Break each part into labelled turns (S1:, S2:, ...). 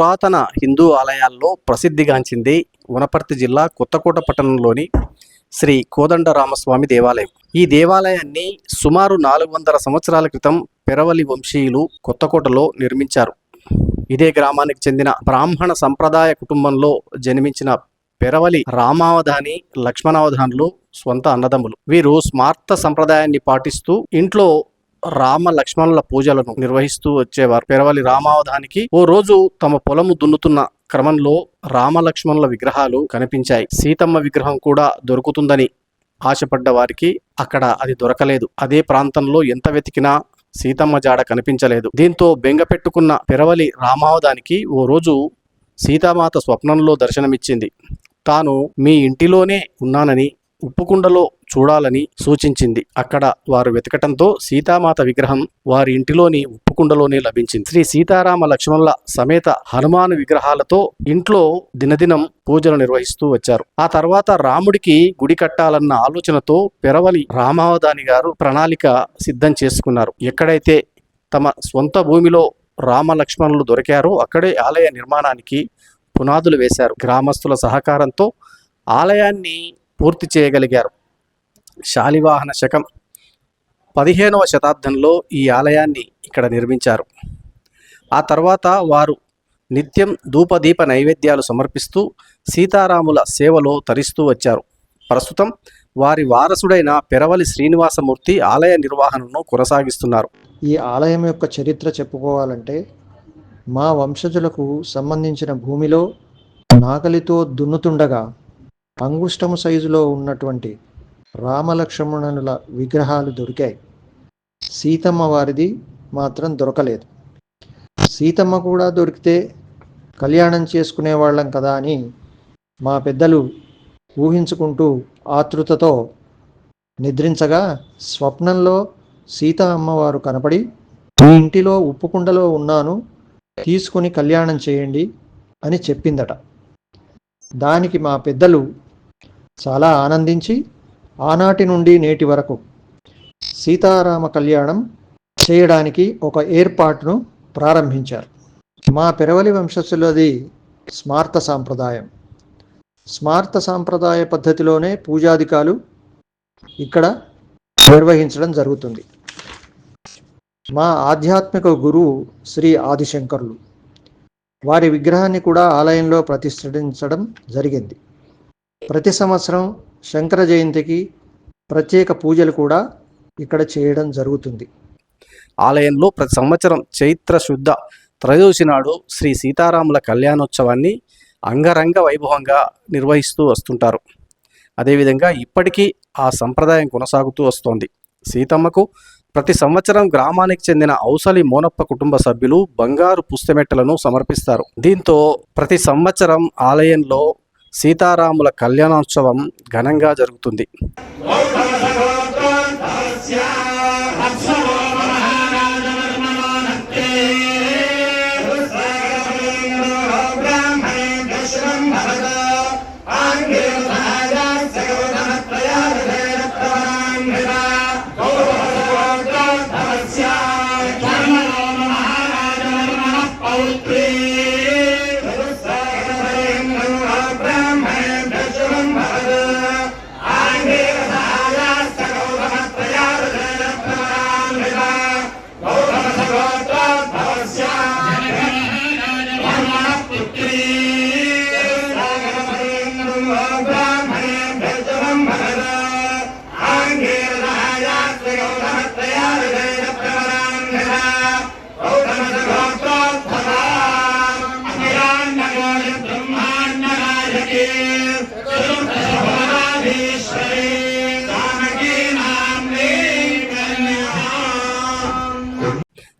S1: పురాతన హిందూ ఆలయాల్లో ప్రసిద్ధిగాంచింది వనపర్తి జిల్లా కొత్తకోట పట్టణంలోని శ్రీ కోదండరామస్వామి దేవాలయం. ఈ దేవాలయాన్ని సుమారు నాలుగు వందల సంవత్సరాల క్రితం పెరవలి వంశీయులు కొత్తకోటలో నిర్మించారు. ఇదే గ్రామానికి చెందిన బ్రాహ్మణ సంప్రదాయ కుటుంబంలో జన్మించిన పెరవలి రామావధాని లక్ష్మణావధానులు స్వంత అన్నదమ్ములు. వీరు స్మార్త సంప్రదాయాన్ని పాటిస్తూ ఇంట్లో రామ లక్ష్మణుల పూజలను నిర్వహిస్తూ వచ్చేవారు. పెరవలి రామావధానికి ఓ రోజు తమ పొలము దున్నుతున్న క్రమంలో రామ లక్ష్మణుల విగ్రహాలు కనిపించాయి. సీతమ్మ విగ్రహం కూడా దొరుకుతుందని ఆశపడ్డ వారికి అక్కడ అది దొరకలేదు. అదే ప్రాంతంలో ఎంత వెతికినా సీతమ్మ జాడ కనిపించలేదు. దీంతో బెంగ పెట్టుకున్న పెరవలి రామావధానికి ఓ రోజు సీతామాత స్వప్నంలో దర్శనమిచ్చింది. తాను మీ ఇంటిలోనే ఉన్నానని ఉప్పుకుండలో చూడాలని సూచించింది. అక్కడ వారు వెతకటంతో సీతామాత విగ్రహం వారి ఇంటిలోని ఉప్పుకుండలోనే లభించింది. శ్రీ సీతారామ లక్ష్మణుల సమేత హనుమాను విగ్రహాలతో ఇంట్లో దినదినం పూజలు నిర్వహిస్తూ వచ్చారు. ఆ తర్వాత రాముడికి గుడి కట్టాలన్న ఆలోచనతో పెరవలి రామావధాని గారు ప్రణాళిక సిద్ధం చేసుకున్నారు. ఎక్కడైతే తమ స్వంత భూమిలో రామలక్ష్మణులు దొరికారో అక్కడే ఆలయ నిర్మాణానికి పునాదులు వేశారు. గ్రామస్తుల సహకారంతో ఆలయాన్ని పూర్తి చేయగలిగారు. శాలివాహన శకం పదిహేనవ శతాబ్దంలో ఈ ఆలయాన్ని ఇక్కడ నిర్మించారు. ఆ తర్వాత వారు నిత్యం ధూపదీప నైవేద్యాలు సమర్పిస్తూ సీతారాముల సేవలో తరిస్తూ వచ్చారు. ప్రస్తుతం వారి వారసుడైన పెరవలి శ్రీనివాసమూర్తి ఆలయ నిర్వహణను కొనసాగిస్తున్నారు.
S2: ఈ ఆలయం యొక్క చరిత్ర చెప్పుకోవాలంటే మా వంశజులకు సంబంధించిన భూమిలో నాగలితో దున్నుతుండగా అంగుష్టము సైజులో ఉన్నటువంటి రామలక్ష్మణుల విగ్రహాలు దొరికాయి. సీతమ్మ వారిది మాత్రం దొరకలేదు. సీతమ్మ కూడా దొరికితే కళ్యాణం చేసుకునే వాళ్ళం కదా అని మా పెద్దలు ఊహించుకుంటూ ఆతృతతో నిద్రించగా స్వప్నంలో సీత అమ్మవారు కనపడి మీ ఇంటిలో ఉప్పుకుండలో ఉన్నాను తీసుకుని కళ్యాణం చేయండి అని చెప్పిందట. దానికి మా పెద్దలు చాలా ఆనందించి ఆనాటి నుండి నేటి వరకు సీతారామ కళ్యాణం చేయడానికి ఒక ఏర్పాటును ప్రారంభించారు. మా పెరవలి వంశస్థులది స్మార్త సాంప్రదాయం. స్మార్త సాంప్రదాయ పద్ధతిలోనే పూజాధికాలు ఇక్కడ నిర్వహించడం జరుగుతుంది. మా ఆధ్యాత్మిక గురువు శ్రీ ఆదిశంకరులు వారి విగ్రహాన్ని కూడా ఆలయంలో ప్రతిష్ఠించడం జరిగింది. ప్రతి సంవత్సరం శంకర జయంతికి ప్రత్యేక పూజలు కూడా ఇక్కడ చేయడం జరుగుతుంది.
S1: ఆలయంలో ప్రతి సంవత్సరం చైత్ర శుద్ధ త్రయోదశి నాడు శ్రీ సీతారాముల కళ్యాణోత్సవాన్ని అంగరంగ వైభవంగా నిర్వహిస్తూ వస్తుంటారు. అదేవిధంగా ఇప్పటికీ ఆ సంప్రదాయం కొనసాగుతూ వస్తోంది. సీతమ్మకు ప్రతి సంవత్సరం గ్రామానికి చెందిన ఔసలి మోనప్ప కుటుంబ సభ్యులు బంగారు పుస్తమెట్టలను సమర్పిస్తారు. దీంతో ప్రతి సంవత్సరం ఆలయంలో సీతారాముల కళ్యాణోత్సవం ఘనంగా జరుగుతుంది.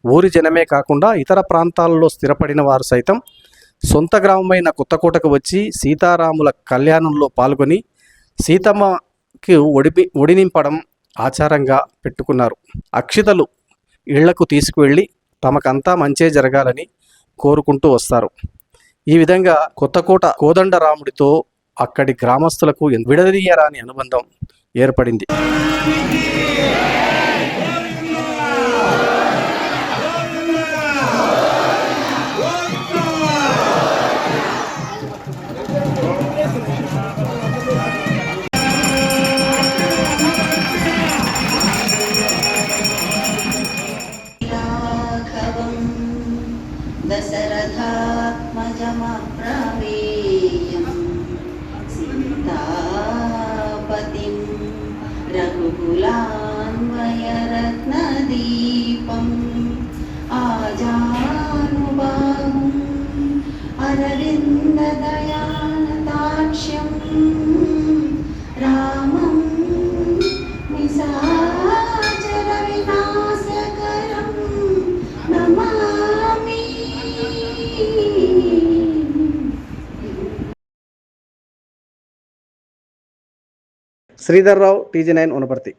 S1: ఊరి జనమే కాకుండా ఇతర ప్రాంతాలలో స్థిరపడిన వారు సైతం సొంత గ్రామమైన కొత్తకోటకు వచ్చి సీతారాముల కళ్యాణంలో పాల్గొని సీతమ్మకి ఒడిపి ఒడినింపడం ఆచారంగా పెట్టుకున్నారు. అక్షితలు ఇళ్ళకు తీసుకువెళ్ళి తమకంతా మంచే జరగాలని కోరుకుంటూ వస్తారు. ఈ విధంగా కొత్తకోట కోదండరాముడితో అక్కడి గ్రామస్తులకు విడదీయరాని అనుబంధం ఏర్పడింది.
S3: अरविन्ददयानताक्ष्यं रामं निशाचरविनाशकरं नमामि
S1: శ్రీధర్రావు టీజీ నైన్ వనపర్తి